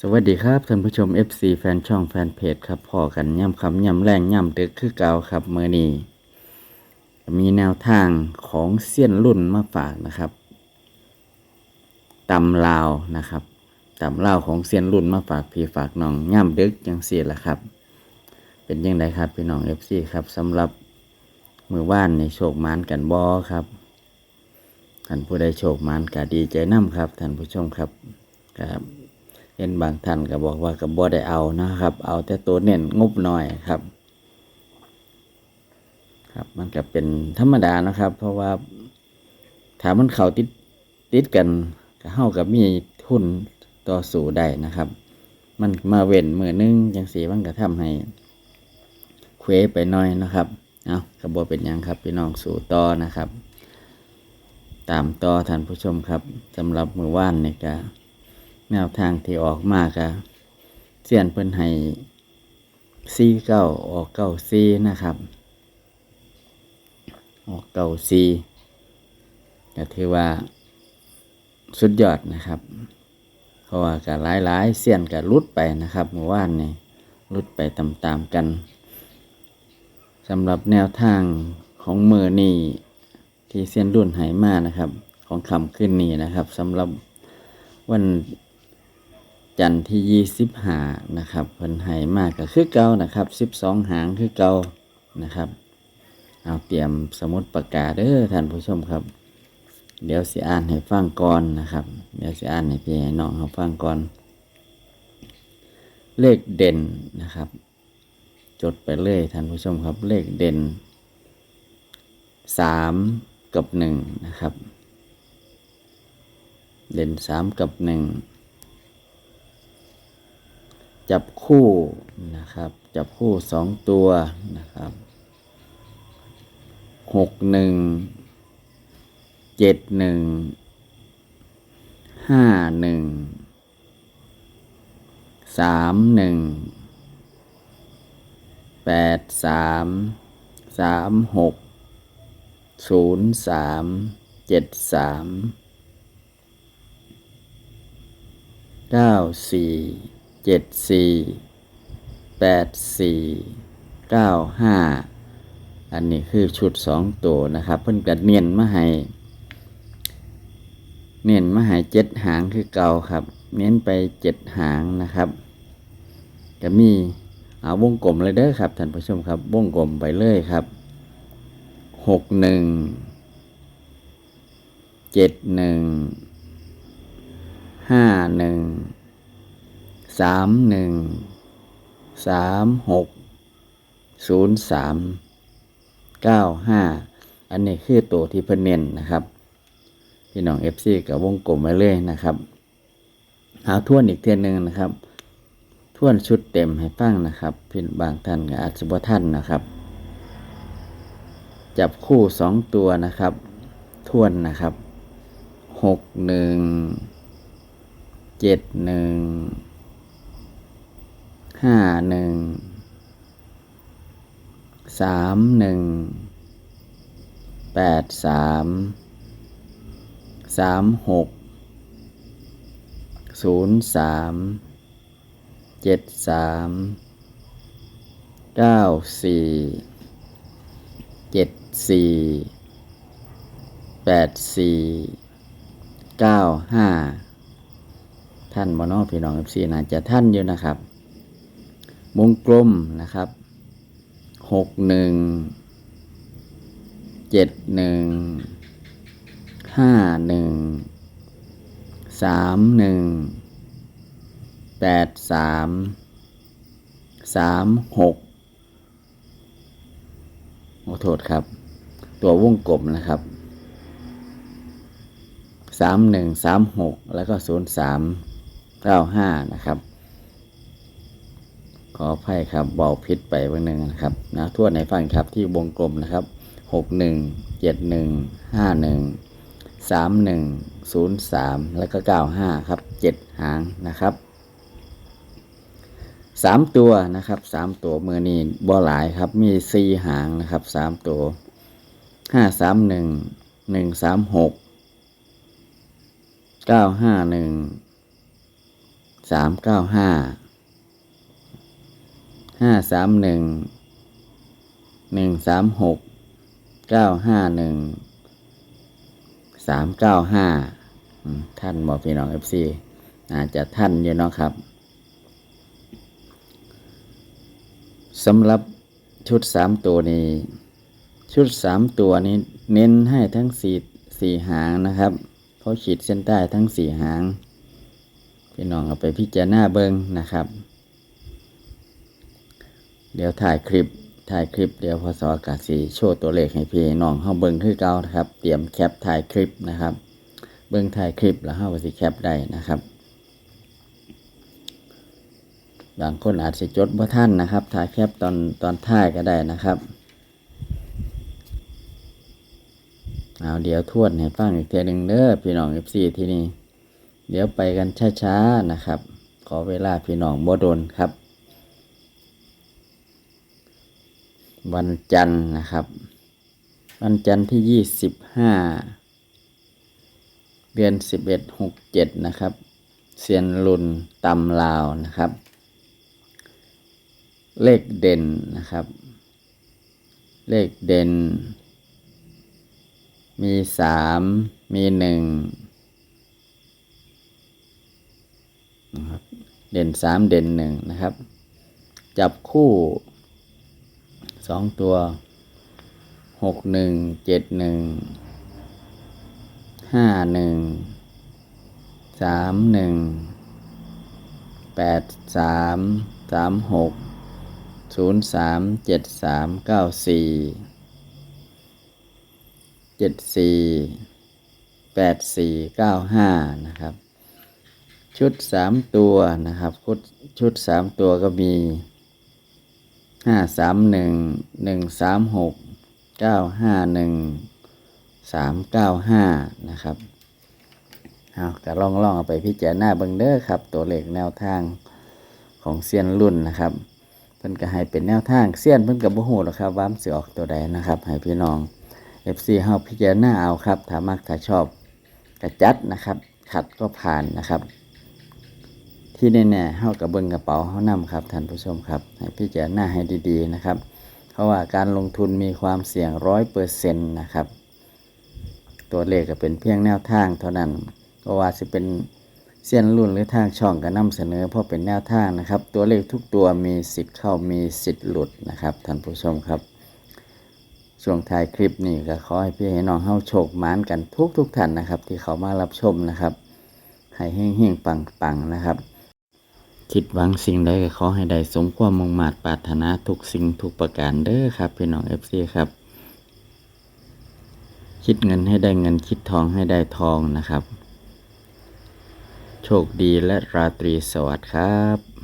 สวัสดีครับท่านผู้ชม FC แฟนช่องแฟนเพจครับพอกันย่ำคำย่ำแรงย่ำดึกคือเก่าครับเมื่อนี้มีแนวทางของเสี้ยนรุ่นมาฝากนะครับตำลาวนะครับตำลาวของเสี้ยนรุ่นมาฝากพี่ฝากน้องย่ำดึกยังเสียละครับ เป็นยังไงครับพี่น้อง FC ครับสำหรับมือว่านในโชคมานกันบอครับท่านผู้ใดโชคมานก็ดีใจน้ำครับท่านผู้ชมครับครับ เห็นบางท่านก็บอกว่ากับบ่ได้เอานะครับ เอาแต่ตัวเน้นงบหน่อยครับ ครับมันก็เป็นธรรมดานะครับ เพราะว่าถามมันเข่าติดติดกันก็เฮากับมีทุนต่อสู้ได้นะครับ มันมาเว้นมือนึงจังสีมันก็ทำให้เควไปหน่อยนะครับเอากระบอเป็นยังครับพี่น้องสู่ต่อนะครับ ตามต่อท่านผู้ชมครับสำหรับมือว่านนี่ก็ แนวทางที่ออกมากะเสียนเพิ่นให้ซีเก้าออกเก้าซีนะครับ ออกเก้าซีก็ถือว่าสุดยอดนะครับ เพราะว่าก็หลายหลายๆเสียนก็ลุดไปนะครับเมื่อวานนี่ลุดไปตามๆกันสำหรับแนวทางของมือนี่ที่เสียนรุ่นไหมานะครับ ของคำขึ้นนี้นะครับสำหรับวัน จันทร์ที่ยี่สิบหานะครับเพิ่นให้มากก็คือเก่านะครับสิบสองหางคือเก่านะครับเอาเตรียมสมุดประกาศเด้อท่านผู้ชมครับ เดี๋ยวสิอ่านให้ฟังก่อนนะครับ เดี๋ยวสิอ่านให้พี่ให้น้องเขาฟังก่อน เลขเด่นนะครับ จดไปเลยท่านผู้ชมครับ เลขเด่นสามกับหนึ่งนะครับ เด่นสามกับหนึ่ง จับคู่นะครับ จับคู่สองตัวนะครับหกหนึ่งเจ็ดหนึ่งห้าหนึ่งสามหนึ่งแปดสามสามหกศูนย์สามเจ็ดสามเก้าสี่ เจ็ดสี่แปดสี่เก้าห้าอันนี้คือชุดสองตัวนะครับ เพิ่นกัดเนียนมาให้เนียนมาให้เจ็ดหางคือเก่าครับ เน้นไปเจ็ดหางนะครับก็มีเอาวงกลมเลยเด้อครับท่านผู้ชมครับ วงกลมไปเลยครับหกหนึ่งเจ็ดหนึ่งห้าหนึ่ง สามหนึ่งสามหกศูนย์สามเก้าห้าอันนี้คือตัวที่เพิ่นเน้นนะครับ พี่น้องเอฟซีกับวงกลมไว้เลยนะครับหาทวนอีกเทียนหนึ่งนะครับทวนชุดเต็มให้ฟังนะครับพี่บางท่านก็อาจจะบ่ท่านนะครับ จับคู่สองตัวนะครับทวนนะครับหกหนึ่งเจ็ดหนึ่ง ห้าหนึ่งสามหนึ่งแปดสามสามหกศูนย์สามเจ็ดสามเก้าสี่เจ็ดสี่แปดสี่เก้าห้าท่านมโนพี่น้องเอฟซีน่าจะท่านอยู่นะครับ วงกลมนะครับหกหนึ่งเจ็ดหนึ่งห้าหนึ่งสามหนึ่งแปดสามสามหกขอโทษครับ ตัววงกลมนะครับสามหนึ่งสามหกแล้วก็ศูนย์สามเก้าห้านะครับ ขออภัยครับเบาพิษไปวันหนึ่งนะครับนะทั่วในฟังครับที่วงกลมนะครับหกหนึ่งเจ็ดหนึ่งห้าหนึ่งสามหนึ่งศูนย์สามแล้วก็เก้าห้าครับเจ็ดหางนะครับสามตัวนะครับสามตัวมือนี้บ่หลายครับมีสี่หางนะครับสามตัวห้าสามหนึ่งหนึ่งสามหกเก้าห้าหนึ่งสามเก้าห้า ห้าสามหนึ่งหนึ่งสามหกเก้าห้าหนึ่งสามเก้าห้าท่านบอกพี่น้องเอฟซีอาจจะท่านอยู่เนาะครับสำหรับชุดสามตัวนี้ ชุดสามตัวนี้เน้นให้ทั้งสี่สี่หางนะครับเขาขีดเส้นใต้ทั้งสี่หาง พี่น้องเอาไปพิจารณาเบิ้งนะครับ เดี๋ยวถ่ายคลิปถ่ายคลิปเดี๋ยวพศกาสีโชว์ตัวเลขให้พี่น้องเฮาเบิ้งคือเก่านะครับ เตรียมแคปถ่ายคลิปนะครับ เบิ้งถ่ายคลิปแล้วเฮาก็สิแคปได้นะครับ บางคนอาจจะจดบ่ท่านนะครับ ถ่ายแคปตอนตอนถ่ายก็ได้นะครับเอาเดี๋ยวทวนให้ฟังอีกเทีหนึ่งเด้อพี่น้องเอฟซีที่นี่เดี๋ยวไปกันช้าๆนะครับ ขอเวลาพี่น้องบ่โดนครับ วันจันทร์นะครับ วันจันทร์ที่ยี่สิบห้าเดือนสิบเอ็ดหกเจ็ดนะครับเซียนลุนตำลาวนะครับ เลขเด่นนะครับ เลขเด่น มีสามมีหนึ่งนะครับเด่นสามเด่นหนึ่งนะครับ จับคู่ สองตัวหกหนึ่งเจ็ดหนึ่งห้าหนึ่งสามหนึ่งแปดสามสามหกศูนย์สามเจ็ดสามเก้าสี่เจ็ดสี่แปดสี่เก้าห้านะครับ ชุดสามตัวนะครับ ชุดสามตัวก็มี ห้าสามหนึ่งหนึ่งสามหกเก้าห้าหนึ่งสามเก้าห้านะครับเอาก็ลองลองเอาไปพิจารณาเบิ่งเด้อครับ ตัวเลขแนวทางของเซียนรุ่นนะครับ เพิ่นก็ให้เป็นแนวทางเซียนเพิ่นกับบ่ฮู้หรอกครับว่ามันสิออกตัวใดนะครับให้พี่น้อง FC เฮาพิจารณาเอาครับถ้ามักถ้าชอบกระจัดนะครับ ขัดก็ผ่านนะครับ ที่แน่ๆเฮากับเบิ่งกระเป๋าเฮานำครับท่านผู้ชมครับ ให้พิจารณาให้ดีๆนะครับ เพราะว่าการลงทุนมีความเสี่ยงร้อยเปอร์เซ็นต์นะครับ ตัวเลขก็เป็นเพียงแนวทางเท่านั้นก็ว่าจะเป็นเส้นรุ่นหรือทางช่องก็นำเสนอเพราะเป็นแนวทางนะครับ ตัวเลขทุกตัวมีสิทธิ์เข้ามีสิทธิ์หลุดนะครับท่านผู้ชมครับ ช่วงท้ายคลิปนี้ก็ขอให้พี่ให้น้องเฮาโชคหมานกันทุกทุกท่านนะครับ ที่เขามารับชมนะครับให้เฮงเฮงปังปังๆนะครับ คิดหวังสิ่งใดก็ขอให้ได้สมความมุ่งมา่ปรารถนาทุกสิ่งทุกประการเด้อครับพี่น้องเอฟซีครับ คิดเงินให้ได้เงินคิดทองให้ได้ทองนะครับ โชคดีและราตรีสวัสดิ์ครับ